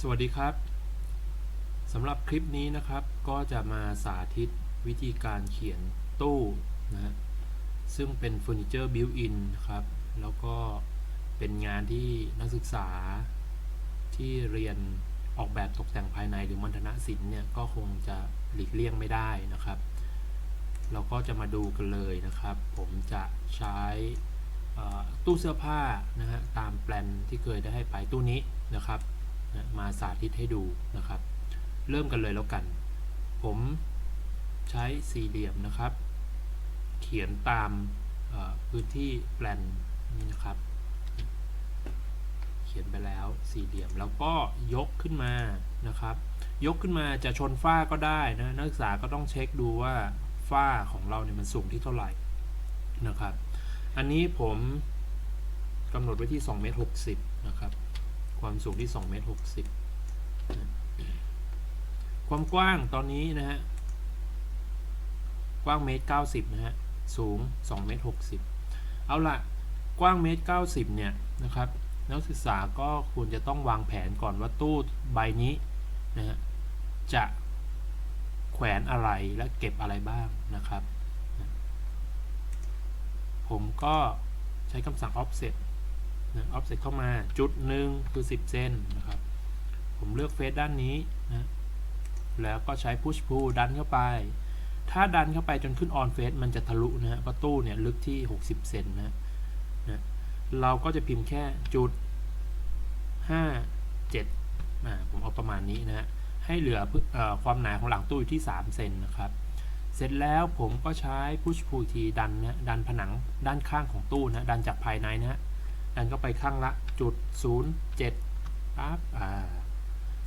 สวัสดีครับสำหรับคลิปนี้นะครับก็จะมาสาธิตวิธีการเขียนตู้นะฮะซึ่งเป็นเฟอร์นิเจอร์บิวอินครับ แล้วก็เป็นงานที่นักศึกษาที่เรียนออกแบบตกแต่งภายในหรือมัณฑนศิลป์เนี่ยก็คงจะหลีกเลี่ยงไม่ได้นะครับ เราก็จะมาดูกันเลยนะครับ ผมจะใช้ตู้เสื้อผ้านะฮะตามแปลนที่เคยได้ให้ไปตู้นี้นะครับ นะมาสาธิตให้ดูนะครับ เริ่มกันเลยแล้วกัน ผมใช้สี่เหลี่ยมนะครับ เขียนตามพื้นที่แปลนนี่นะครับ เขียนไปแล้วสี่เหลี่ยมแล้วก็ยกขึ้นมานะครับ ยกขึ้นมาจะชนฝ้าก็ได้นะนักศึกษาก็ต้องเช็คดูว่าฝ้าของเราเนี่ยมันสูงที่เท่าไหร่นะครับ อันนี้ผมกำหนดไว้ที่2เมตร60นะครับ ความสูงที่2เมตร60 ความกว้างตอนนี้นะฮะ กว้างเมตร90 นะฮะ สูง2เมตร60 เอาละกว้างเมตร90 เนี่ยนะครับ นักศึกษาก็ควรจะต้องวางแผนก่อนว่าตู้ใบนี้นะฮะ จะแขวนอะไรและเก็บอะไรบ้างนะครับ ผมก็ใช้คำสั่ง offset นะ offset เข้ามาจุดหนึ่งคือ 10 เซนนะครับ ผมเลือกเฟซด้านนี้นะแล้วก็ใช้ push pull ดันเข้าไป ถ้าดันเข้าไปจนขึ้น on face มันจะทะลุนะฮะประตูเนี่ยลึกที่ 60 เซนนะนะเราก็จะพิมพ์แค่จุด 5 7อ่าผมเอาประมาณนี้นะฮะให้เหลือพื้นเอ่อความหนาของหลังตู้อยู่ที่ 3 เซนนะครับ เสร็จแล้วผมก็ใช้ push pull ทีดันนะดันผนังด้านข้างของตู้นะดันจากภายในนะฮะ ดันเข้าไปข้างละจุด07ปั๊บอ่า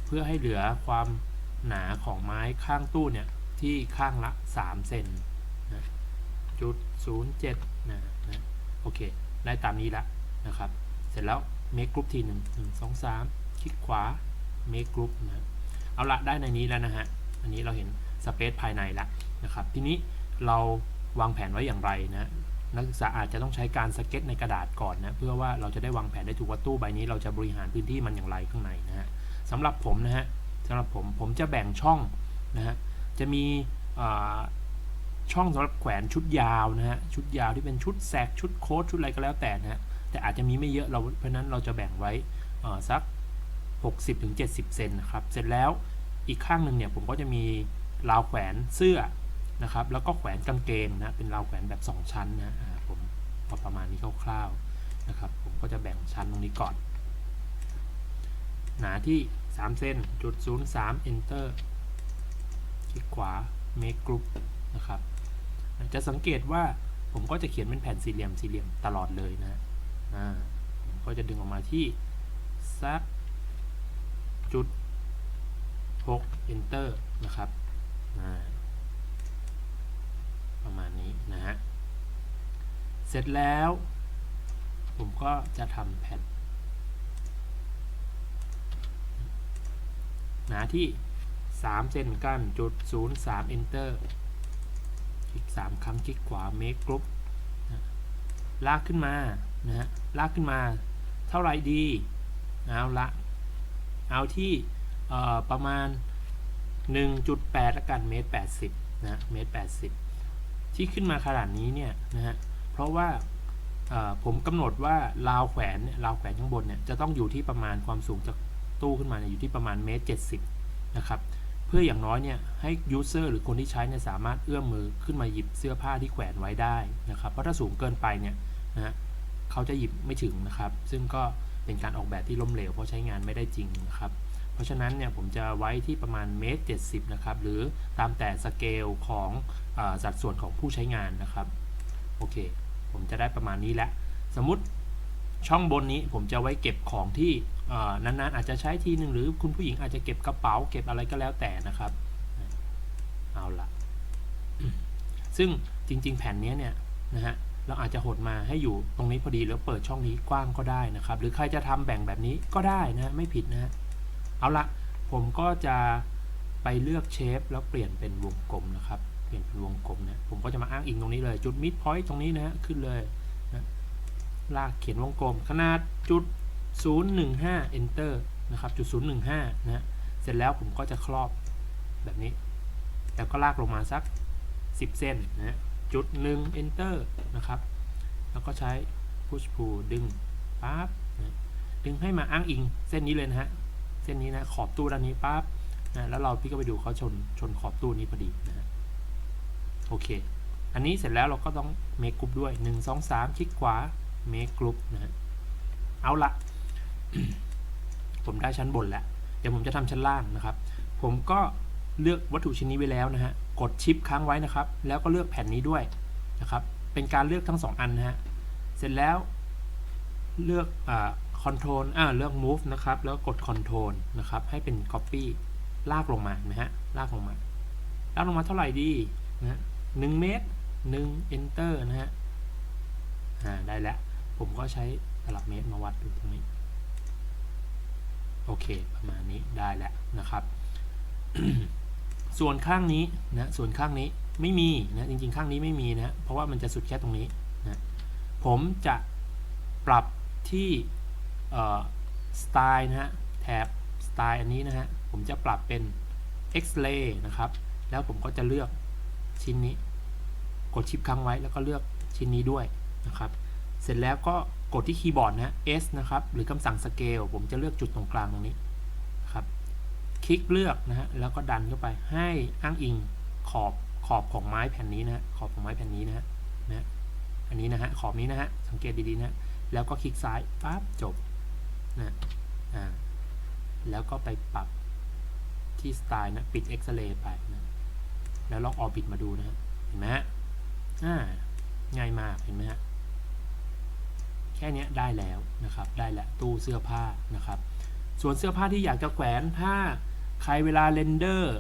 เพื่อให้เหลือความหนาของไม้ข้างตู้เนี่ยที่ข้างละ3เซนนะจุด07นะนะโอเค ได้ตามนี้ละนะครับ เสร็จแล้ว make group ทีหนึ่งหนึ่งสองสามคลิกขวา make group นะเอาละได้ในนี้แล้วนะฮะ อันนี้เราเห็นสเปซภายในล้วนะครับ ทีนี้เราวางแผนไว้อย่างไรนะ นักศึกษาอาจจะต้องใช้การสเก็ตในกระดาษก่อนนะเพื่อว่าเราจะได้วางแผนได้ถูกว่าตู้ใบนี้เราจะบริหารพื้นที่มันอย่างไรข้างในนะฮะสำหรับผมนะฮะสำหรับผมผมจะแบ่งช่องนะฮะจะมีช่องสำหรับแขวนชุดยาวนะฮะชุดยาวที่เป็นชุดแซกชุดโค้ทชุดอะไรก็แล้วแต่นะฮะแต่อาจจะมีไม่เยอะเราเพราะนั้นเราจะแบ่งไว้สัก 60-70 เซนนะครับเสร็จแล้วอีกข้างหนึ่งเนี่ยผมก็จะมีราวแขวนเสื้อ นะครับ แล้วก็แขวนกางเกงนะเป็นราวแขวนแบบ 2 ชั้นนะผมเอประมาณนี้คร่าวๆนะครับ ผมก็จะแบ่งชั้นตรงนี้ก่อน หนาที่ 3เซนจุด03 enter คลิกขวา make group นะครับ จะสังเกตว่าผมก็จะเขียนเป็นแผ่นสี่เหลี่ยมสี่เหลี่ยมตลอดเลยนะผมก็จะดึงออกมาที่สักจุด6 enter นะครับ ประมาณนี้นะฮะ เสร็จแล้ว ผมก็จะทำแผ่นหนาที่3เซนเหมือนกันจุด03 enter คลิก 3 ครั้งคลิกขวา make group นะลากขึ้นมา นะฮะ ลากขึ้นมา เท่าไหร่ดี เอาละ เอาที่ประมาณ 1.8ละกัน เมตร 80 นะ เมตร 80 ที่ขึ้นมาขนาดนี้เนี่ยนะฮะเพราะว่าผมกำหนดว่าราวแขวนเนี่ยราวแขวนข้างบนเนี่ยจะต้องอยู่ที่ประมาณความสูงจากตู้ขึ้นมาเนี่ยอยู่ที่ประมาณเมตร70นะครับเพื่ออย่างน้อยเนี่ยให้ยูเซอร์หรือคนที่ใช้เนี่ยสามารถเอื้อมมือขึ้นมาหยิบเสื้อผ้าที่แขวนไว้ได้นะครับเพราะถ้าสูงเกินไปเนี่ยนะฮะเขาจะหยิบไม่ถึงนะครับ ซึ่งก็เป็นการออกแบบที่ล้มเหลวเพราะใช้งานไม่ได้จริงนะครับ ราะฉะนั้นเนี่ยผมจะไว้ที่ประมาณเมตร70นะครับ หรือตามแต่สเกลของอสัดส่วนของผู้ใช้งานนะครับ โอเค ผมจะได้ประมาณนี้แหละสมมติช่องบนนี้ผมจะไว้เก็บของที่อ่นานๆอาจจะใช้ทีหนึ่งหรือคุณผู้หญิงอาจจะเก็บกระเป๋า เก็บอะไรก็แล้วแต่นะครับเอาละซึ่งจริง ๆ แผ่นนี้เนี่ยนะฮะเราอาจจะหดมาให้อยู่ตรงนี้พอดีแล้วเปิดช่องนี้กว้างก็ได้นะครับ หรือใครจะทำแบ่งแบบนี้ก็ได้นะฮะไม่ผิดนะฮะ เอาละผมก็จะไปเลือกเชฟแล้วเปลี่ยนเป็นวงกลมนะครับ เปลี่ยนเป็นวงกลมนะผมก็จะมาอ้างอิงตรงนี้เลย จุด mid point ตรงนี้นะฮะขึ้นเลยนะลากเขียนวงกลม ขนาดจุด 015 enter นะครับจุด 015 นะฮะเสร็จแล้วผมก็จะครอบแบบนี้ แล้วก็ลากลงมาสัก 10 เส้นนะฮะจุด 1 enter นะครับ แล้วก็ใช้ push pull ดึงปั๊บนะดึงให้มาอ้างอิงเส้นนี้เลยนะฮะ ส้นนี้นะขอบตู้ด้านนี้ปั๊บนะแล้วเราพี่ก็ไปดูเขาชนชนขอบตู้นี้พอดีนะฮะโอเค อันนี้เสร็จแล้วเราก็ต้อง make group ด้วย 1 2 3 คลิกขวา make group นะเอาละผมได้ชั้นบนแล้ว เดี๋ยวผมจะทำชั้นล่างนะครับ ผมก็เลือกวัตถุชิ้นนี้ไว้แล้วนะฮะ กดชิปค้างไว้นะครับ แล้วก็เลือกแผ่นนี้ด้วยนะครับ เป็นการเลือกทั้ง 2 อันนะฮะ เสร็จแล้วเลือกอ่า control อ่าเลือก move นะครับ แล้วกด control นะครับ ให้เป็น copy ลากลงมานไหมฮะ ลากลงมา ลากลงมาเท่าไหร่ดีนะฮะหนึ่งเมตรหนึ่ง enter นะฮะ อ่า ได้แล้ว ผมก็ใช้ตลับเมตรมาวัดดูตรงนี้ โอเค ประมาณนี้ได้แล้วนะครับ ส่วนข้างนี้นะ ส่วนข้างนี้ไม่มีนะ จริงๆ ข้างนี้ไม่มีนะ เพราะว่ามันจะสุดแค่ตรงนี้นะ ผมจะปรับที่ สไตล์นะฮะแถบสไตล์อันนี้นะฮะผมจะปรับเป็น X-ray นะครับ แล้วผมก็จะเลือกชิ้นนี้ กดชิปค้างไว้แล้วก็เลือกชิ้นนี้ด้วยนะครับ เสร็จแล้วก็กดที่คีย์บอร์ดนะ S นะครับ หรือคำสั่ง Scale ผมจะเลือกจุดตรงกลางตรงนี้ครับ คลิกเลือกนะฮะ แล้วก็ดันเข้าไป ให้อ้างอิงขอบขอบของไม้แผ่นนี้นะฮะขอบของไม้แผ่นนี้นะฮะนะอันนี้นะฮะ ขอบนี้นะฮะ สังเกตดีๆนะ แล้วก็คลิกซ้ายปั๊บจบ นะแล้วก็ไปปรับที่สไตล์นะ ปิดเอ็กซเรย์ไปนะแล้วลองออบิทมาดูนะ เห็นไหมฮะอ่าง่ายมาก เห็นไหมฮะ แค่นี้ได้แล้วนะครับ ได้แล้วตู้เสื้อผ้านะครับ ส่วนเสื้อผ้าที่อยากจะแขวนถ้าใครเวลาเรนเดอร์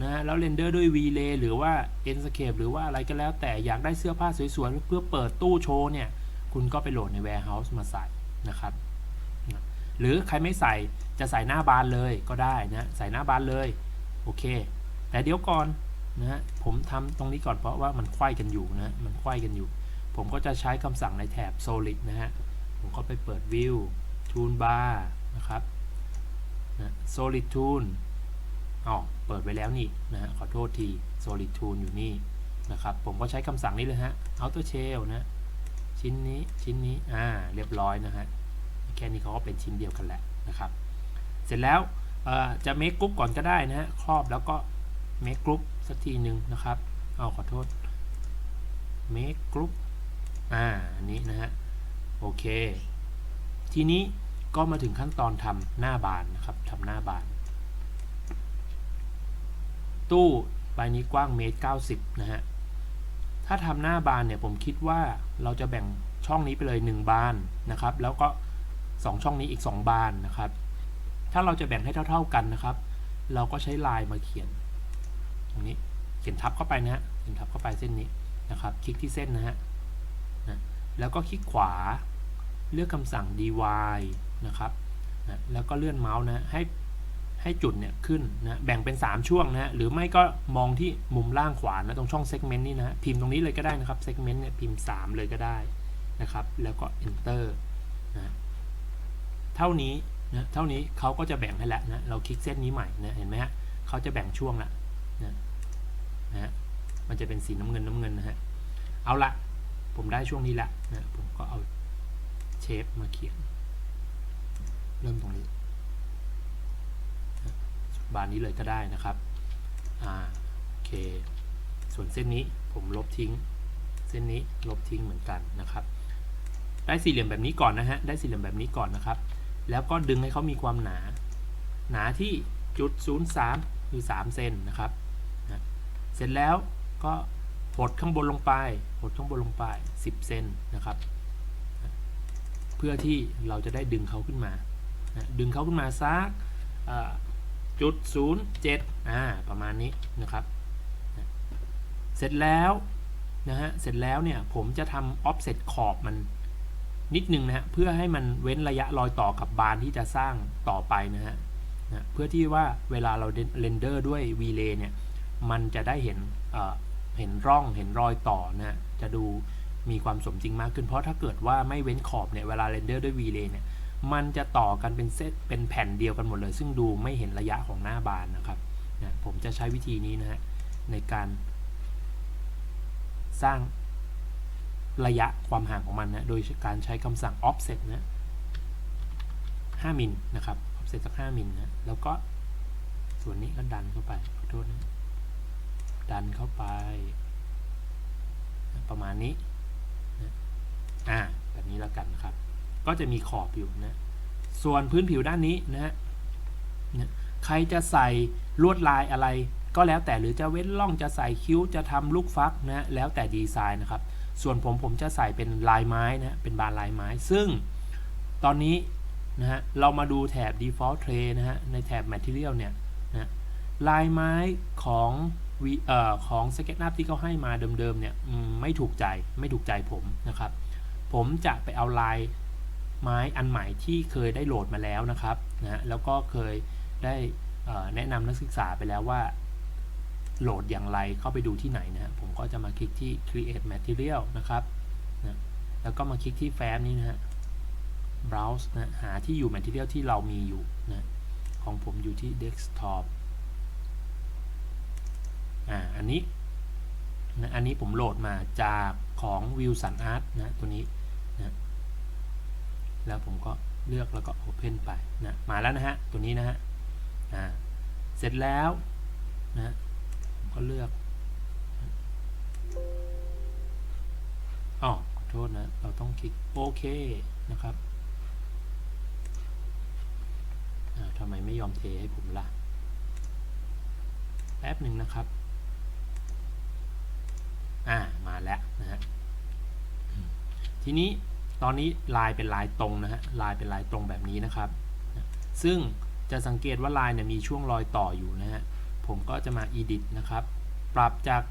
นะฮะแล้วเรนเดอร์ด้วย V-Ray หรือว่า Enscape หรือว่าอะไรก็แล้ว แต่อยากได้เสื้อผ้าสวยๆ เพื่อเปิดตู้โชว์เนี่ย คุณก็ไปโหลดใน Warehouse มาใส่นะครับ หรือใครไม่ใส่จะใส่หน้าบานเลยก็ได้นะใส่หน้าบานเลยโอเค แต่เดี๋ยวก่อนนะฮะผมทำตรงนี้ก่อนเพราะว่ามันไขว้กันอยู่นะมันไขว้กันอยู่ ผมก็จะใช้คำสั่งในแถบ solid นะฮะผมก็ไปเปิด view toolbar นะครับนะ solid tool อ๋อเปิดไว้แล้วนี่นะฮะขอโทษที solid tool อยู่นี่นะครับผมก็ใช้คำสั่งนี้เลยฮะ auto shell นะ ชิ้นนี้ชิ้นนี้ อ่า เรียบร้อยนะฮะ แค่นี้เขาก็เป็นชิ้นเดียวกันแล้วนะครับ เสร็จแล้วจะ make group ก่อนก็ได้นะฮะครอบแล้วก็ make group สักทีหนึ่งนะครับเอาขอโทษ make group อ่าอันนี้นะฮะโอเค ทีนี้ก็มาถึงขั้นตอนทำหน้าบานนะครับทำหน้าบาน ตู้ใบนี้กว้างเมตร 90 นะฮะถ้าทำหน้าบานเนี่ยผมคิดว่าเราจะแบ่งช่องนี้ไปเลย 1 บานนะครับ แล้วก็ 2 ช่องนี้อีก 2 บานนะครับ ถ้าเราจะแบ่งให้เท่า ๆกันนะครับ เราก็ใช้ลายมาเขียน ตรงนี้เขียนทับเข้าไปนะฮะเขียนทับเข้าไปเส้นนี้นะครับ คลิกที่เส้นนะฮะนะแล้วก็คลิกขวาเลือกคำสั่ง dy นะครับนะแล้วก็เลื่อนเมาส์นะให้ให้จุดเนี่ยขึ้นนะแบ่งเป็น 3 ช่วงนะหรือไม่ก็มองที่มุมล่างขวานะตรงช่อง segment นี่นะพิมพ์ตรงนี้เลยก็ได้นะครับ segment เนี่ยพิมพ์ 3 เลยก็ได้นะครับ แล้วก็ enter นะ เท่านี้นะเท่านี้เขาก็จะแบ่งให้แล้วนะเราคลิกเส้นนี้ใหม่นะเห็นไหมฮะเขาจะแบ่งช่วงละนะนะมันจะเป็นสีน้ำเงินน้ำเงินนะฮะเอาละผมได้ช่วงนี้ละนะผมก็เอาเชฟมาเขียน เริ่มตรงนี้บานนี้เลยก็ได้นะครับอ่าโอเค ส่วนเส้นนี้ผมลบทิ้ง เส้นนี้ลบทิ้งเหมือนกันนะครับ ได้สี่เหลี่ยมแบบนี้ก่อนนะฮะได้สี่เหลี่ยมแบบนี้ก่อนนะครับ แล้วก็ดึงให้เขามีความหนา หนาที่จุด03คือ3เซนนะครับนะเสร็จแล้วก็หดข้างบนลงไปหดข้างบนลงไป 10เซนนะครับเพื่อที่เราจะได้ดึงเขาขึ้นมานะดึงเขาขึ้นมาสักจุดศูนย์เจ็ดอ่าประมาณนี้นะครับนะเสร็จแล้วนะฮะเสร็จแล้วเนี่ยผมจะทำ offset ขอบมัน นิดนึงนะฮะเพื่อให้มันเว้นระยะรอยต่อกับบานที่จะสร้างต่อไปนะฮะนะเพื่อที่ว่าเวลาเราเรนเดอร์ด้วย V-Ray เนี่ยมันจะได้เห็นเห็นร่องเห็นรอยต่อนะจะดูมีความสมจริงมากขึ้นเพราะถ้าเกิดว่าไม่เว้นขอบเนี่ยเวลาเรนเดอร์ด้วย V-Ray เนี่ยมันจะต่อกันเป็นเซตเป็นแผ่นเดียวกันหมดเลย ซึ่งดูไม่เห็นระยะของหน้าบานนะครับนะผมจะใช้วิธีนี้นะฮะในการสร้าง ระยะความห่างของมันนะโดยการใช้คำสั่ง offset นะ5มิลนะครับ offset สัก5มิลนะแล้วก็ส่วนนี้ก็ดันเข้าไปขอโทษนะดันเข้าไป ประมาณนี้นะอ่าแบบนี้แล้วกันนะครับ ก็จะมีขอบอยู่นะส่วนพื้นผิวด้านนี้นะฮะนะใครจะใส่ลวดลายอะไรก็แล้วแต่หรือจะเว้นร่องจะใส่คิ้วจะทำลูกฟักนะแล้วแต่ดีไซน์นะครับ ส่วนผมผมจะใส่เป็นลายไม้นะเป็นบานลายไม้ ซึ่งตอนนี้นะฮะเรามาดูแถบ default tray นะฮะในแถบ material เนี่ยนะลายไม้ของวีเอ่อของ SketchUp ที่เขาให้มาเดิมๆเนี่ยไม่ถูกใจไม่ถูกใจผมนะครับ ผมจะไปเอาลายไม้อันใหม่ที่เคยได้โหลดมาแล้วนะครับนะฮะแล้วก็เคยได้แนะนำนักศึกษาไปแล้วว่า โหลดอย่างไรเข้าไปดูที่ไหนนะฮะผมก็จะมาคลิกที่ create material นะครับนะแล้วก็มาคลิกที่แฟ้มนี้นะฮะ browse นะหาที่อยู่ material ที่เรามีอยู่นะของผมอยู่ที่ desktop อ่าอันนี้นะอันนี้ผมโหลดมาจากของ Wilson Art นะตัวนี้นะแล้วผมก็เลือกแล้วก็ Open ไปนะมาแล้วนะฮะ ตัวนี้นะฮะอ่าเสร็จแล้วนะ ก็เลือกอ๋อขอโทษนะ เราต้องคลิกโอเคนะครับทำไมไม่ยอมเทให้ผมล่ะ แป๊บหนึ่งนะครับ อ่า มาแล้วนะฮะ ทีนี้ตอนนี้ลายเป็นลายตรงนะฮะ ลายเป็นลายตรงแบบนี้นะครับ ซึ่งจะสังเกตว่าลายเนี่ยมีช่วงรอยต่ออยู่นะฮะ ผมก็จะมา edit นะครับ ปรับจาก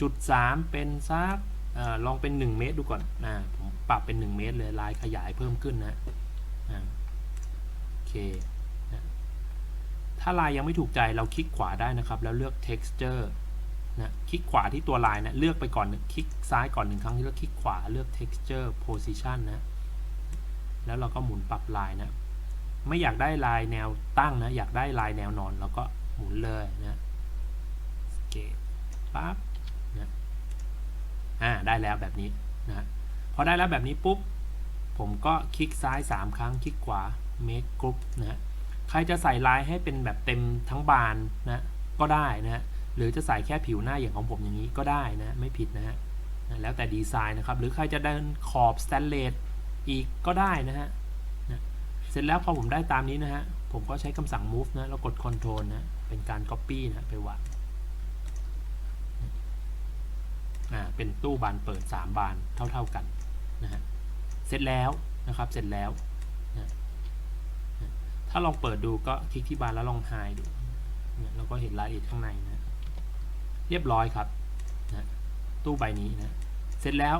จุด3เป็นซักอลองเป็น 1 เมตรดูก่อนนะผมปรับเป็น 1 เมตรเลยลายขยายเพิ่มขึ้นนะโอเคนะถ้าลายยังไม่ถูกใจเราคลิกขวาได้นะครับ แล้วเลือก texture นะคลิกขวาที่ตัวลายนะเลือกไปก่อนหนึ่งคลิกซ้ายก่อนหนึ่งครั้งที่แล้วคลิกขวาเลือก texture position นะ แล้วเราก็หมุนปรับลายนะ ไม่อยากได้ลายแนวตั้งนะ อยากได้ลายแนวนอนเราก็ หมุนเลยนะเกตปั๊บนะอ่าได้แล้วแบบนี้นะพอได้แล้วแบบนี้ปุ๊บ ผมก็คลิกซ้าย 3 ครั้ง คลิกขวา make group นะฮะใครจะใส่ลายให้เป็นแบบเต็มทั้งบานนะก็ได้นะหรือจะใส่แค่ผิวหน้าอย่างของผมอย่างนี้ก็ได้นะไม่ผิดนะฮะนะแล้วแต่ดีไซน์นะครับ หรือใครจะเดินขอบสแตนเลสอีกก็ได้นะฮะนะเสร็จแล้วพอผมได้ตามนี้นะฮะ ผมก็ใช้คำสั่ง move นะ แล้วกด control นะ เป็นการ copy นะไปวางอ่าเป็นตู้บานเปิด 3 บานเท่า ๆกันนะฮะเสร็จแล้วนะครับเสร็จแล้วถ้าลองเปิดดูก็คลิกที่บานแล้วลองไฮดูเนี่ยเราก็เห็นรายละเอียดข้างในนะเรียบร้อยครับนะตู้ใบนี้นะเสร็จแล้ว